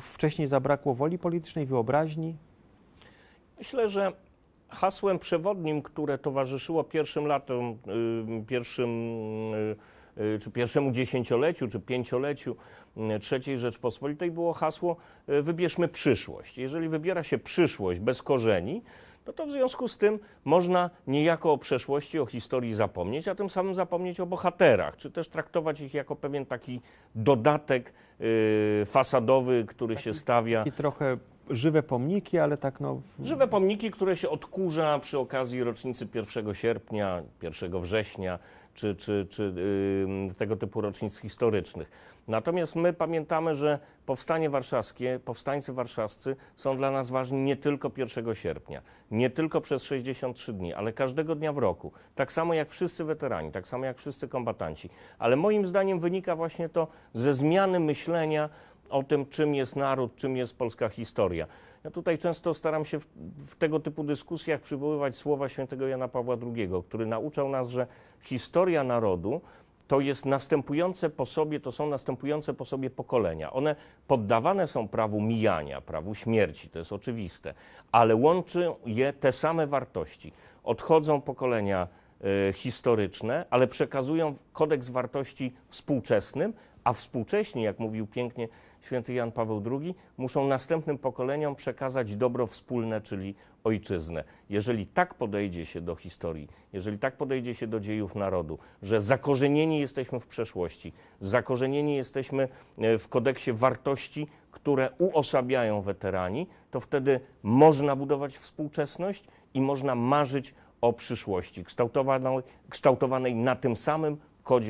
wcześniej zabrakło woli politycznej, wyobraźni? Myślę, że hasłem przewodnim, które towarzyszyło pierwszym latom, y, pierwszym, y, y, czy pierwszemu dziesięcioleciu, czy pięcioleciu III Rzeczpospolitej było hasło wybierzmy przyszłość. Jeżeli wybiera się przyszłość bez korzeni, no to w związku z tym można niejako o przeszłości, o historii zapomnieć, a tym samym zapomnieć o bohaterach, czy też traktować ich jako pewien taki dodatek y, fasadowy, który się stawia. Trochę żywe pomniki, ale tak no... Żywe pomniki, które się odkurza przy okazji rocznicy 1 sierpnia, 1 września, czy, czy, czy ym, tego typu rocznic historycznych. Natomiast my pamiętamy, że powstanie warszawskie, powstańcy warszawscy są dla nas ważni nie tylko 1 sierpnia, nie tylko przez 63 dni, ale każdego dnia w roku. Tak samo jak wszyscy weterani, tak samo jak wszyscy kombatanci. Ale moim zdaniem wynika właśnie to ze zmiany myślenia o tym, czym jest naród, czym jest polska historia. Ja tutaj często staram się w, w tego typu dyskusjach przywoływać słowa świętego Jana Pawła II, który nauczał nas, że historia narodu to jest następujące po sobie, to są następujące po sobie pokolenia. One poddawane są prawu mijania, prawu śmierci, to jest oczywiste, ale łączy je te same wartości. Odchodzą pokolenia e, historyczne, ale przekazują kodeks wartości współczesnym, a współcześni, jak mówił pięknie święty Jan Paweł II, muszą następnym pokoleniom przekazać dobro wspólne, czyli ojczyznę. Jeżeli tak podejdzie się do historii, jeżeli tak podejdzie się do dziejów narodu, że zakorzenieni jesteśmy w przeszłości, zakorzenieni jesteśmy e, w kodeksie wartości, które uosabiają weterani, to wtedy można budować współczesność i można marzyć o przyszłości, kształtowanej, kształtowanej na tym samym